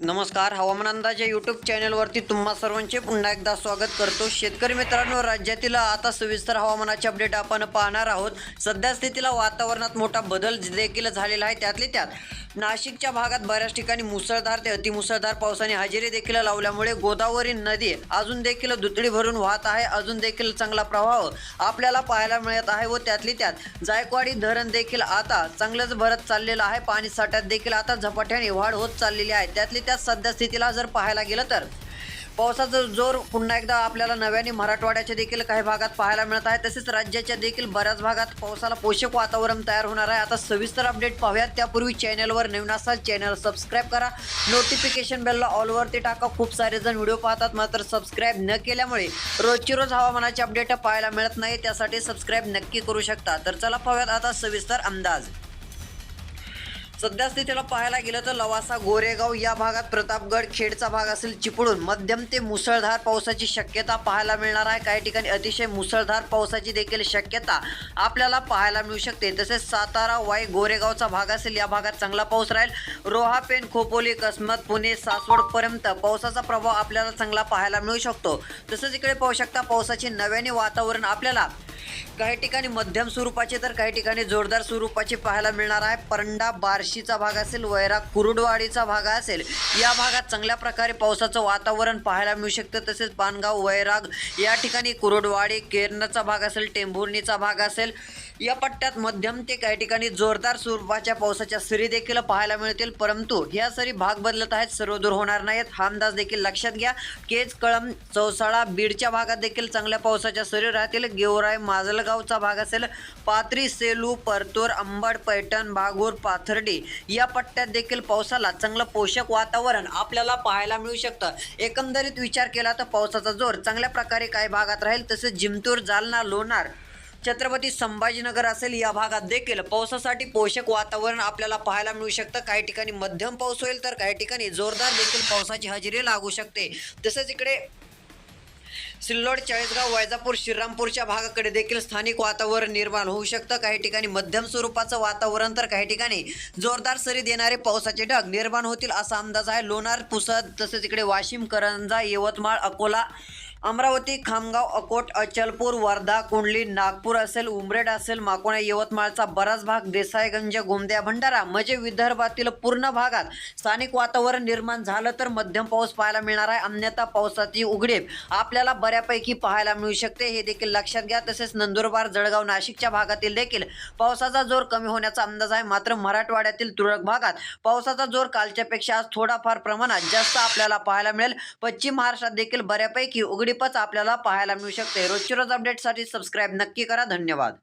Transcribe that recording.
नमस्कार हवामान अंदाज या यूट्यूब चॅनलवरती तुम्हा सर्वांचे पुन्हा एकदा स्वागत करतो. शेतकरी मित्रांनो राज्यातील आता सविस्तर हवामानाचे अपडेट आपण पाहणार आहोत. सध्या स्थितीला वातावरणात मोठा बदल देखील झालेला आहे. त्यातले त्यात नाशिकच्या भागात बऱ्याच ठिकाणी मुसळधार ते अतिमुसळधार पावसाने हजेरी देखील लावल्यामुळे गोदावरी नदी अजून देखील दुतडी भरून वाहत आहे. अजून देखील चांगला प्रवाह आपल्याला पाहायला मिळत आहे व त्यातली त्यात जायकवाडी धरण देखील आता चांगलंच भरत चाललेलं आहे. पाणी साठ्यात देखील आता झपाट्याने वाढ होत चाललेली आहे. त्यातली त्यात सध्या स्थितीला जर पाहायला गेलं तर. पावसाचा जोर पुन्हा एकदा आपल्याला नव्याने मराठवाड्याच्या देखील काही भागात पाहायला मिळत आहे. तसेच राज्याच्या देखील बऱ्याच भागात पावसाला पोषक वातावरण तयार होणार आहे. आता सविस्तर अपडेट पाहूयात. त्यापूर्वी चॅनलवर नवीन असाल चॅनल सबस्क्राईब करा. नोटिफिकेशन बेलला ऑलवरती टाका. खूप सारे जण व्हिडिओ पाहतात मात्र सबस्क्राईब न केल्यामुळे रोजची रोज हवामानाचे अपडेट पाहायला मिळत नाही. त्यासाठी सबस्क्राईब नक्की करू शकता. तर चला पाहूयात आता सविस्तर अंदाज. सध्या स्थितीला पाहायला गेलं तर लवासा गोरेगाव या भागात प्रतापगड खेडचा भाग असेल चिपळून मध्यम ते मुसळधार पावसाची शक्यता पाहायला मिळणार आहे. काही ठिकाणी अतिशय मुसळधार पावसाची देखील शक्यता आपल्याला पाहायला मिळू शकते. तसेच सातारा वाई गोरेगावचा भाग असेल या भागात चांगला पाऊस राहील. रोहा पेन खोपोली कसमत पुणे सासवडपर्यंत पावसाचा प्रभाव आपल्याला चांगला पाहायला मिळू शकतो. तसंच इकडे पाहू शकता पावसाचे नव्याने वातावरण आपल्याला काही ठिकाणी मध्यम स्वरूपाचे तर काही ठिकाणी जोरदार स्वरूपाचे पाहायला मिळणार आहे. परंडा बार्शीचा भाग असेल वैराग कुरुडवाडीचा भाग असेल या भागात चांगल्या प्रकारे पावसाचं वातावरण पाहायला मिळू शकतं. तसेच पानगाव वैराग या ठिकाणी कुरुडवाडी केरनचा भाग असेल टेंभुर्णीचा भाग असेल या पट्ट्यात मध्यम ते काही ठिकाणी जोरदार स्वरूपाच्या पावसाच्या सरी देखील पाहायला मिळतील. परंतु ह्या सरी भाग बदलत आहेत सर्व दूर होणार नाहीत. हा अंदाज देखील लक्षात घ्या. केज कळम चौसाळा बीडच्या भागात देखील चांगल्या पावसाच्या सरी राहतील. गेवराय माजलगावचा भाग असेल पाथरी सेलू परतूर अंबड पैठण भागूर पाथर्डी. या पट्ट्यात देखील पावसाला चांगलं पोषक वातावरण आपल्याला पाहायला मिळू शकतं. एकंदरीत विचार केला तर पावसाचा जोर चांगल्या प्रकारे काही भागात राहील. तसेच जिमतूर जालना लोणार छत्रपती संभाजीनगर असेल या भागात देखील पावसासाठी पोषक वातावरण आपल्याला पाहायला मिळू शकतं. काही ठिकाणी मध्यम पाऊस होईल तर काही ठिकाणी जोरदार देखील पावसाची हजेरी लागू शकते. तसेच इकडे सिल्लोड चाळीसगाव वैजापूर श्रीरामपूरच्या भागाकडे देखील स्थानिक वातावरण निर्माण होऊ शकतं. काही ठिकाणी मध्यम स्वरूपाचं वातावरण तर काही ठिकाणी जोरदार सरी देणारे पावसाचे ढग निर्माण होतील असा अंदाज आहे. लोणार पुसद तसेच इकडे वाशिम करंजा यवतमाळ अकोला अमरावती खामगाव अकोट अचलपूर वर्धा कुंडली नागपूर असेल उमरेड असेल माकोणा यवतमाळचा बराच भाग देसाईगंज गोंदिया भंडारा म्हणजे विदर्भातील पूर्ण भागात स्थानिक वातावरण निर्माण झालं तर मध्यम पाऊस पाहायला मिळणार आहे. अन्यथा पावसाची उघडीप आपल्याला बऱ्यापैकी पाहायला मिळू शकते. हे देखील लक्षात घ्या. तसेच नंदुरबार जळगाव नाशिकच्या भागातील देखील पावसाचा जोर कमी होण्याचा अंदाज आहे. मात्र मराठवाड्यातील तुरळक भागात पावसाचा जोर कालच्यापेक्षा आज थोडाफार प्रमाणात जास्त आपल्याला पाहायला मिळेल. पश्चिम महाराष्ट्रात देखील बऱ्यापैकी उघडी क्लिपच आपल्याला पाहायला मिळू शकते. रोजची रोज अपडेटसाठी सबस्क्राईब नक्की करा. धन्यवाद.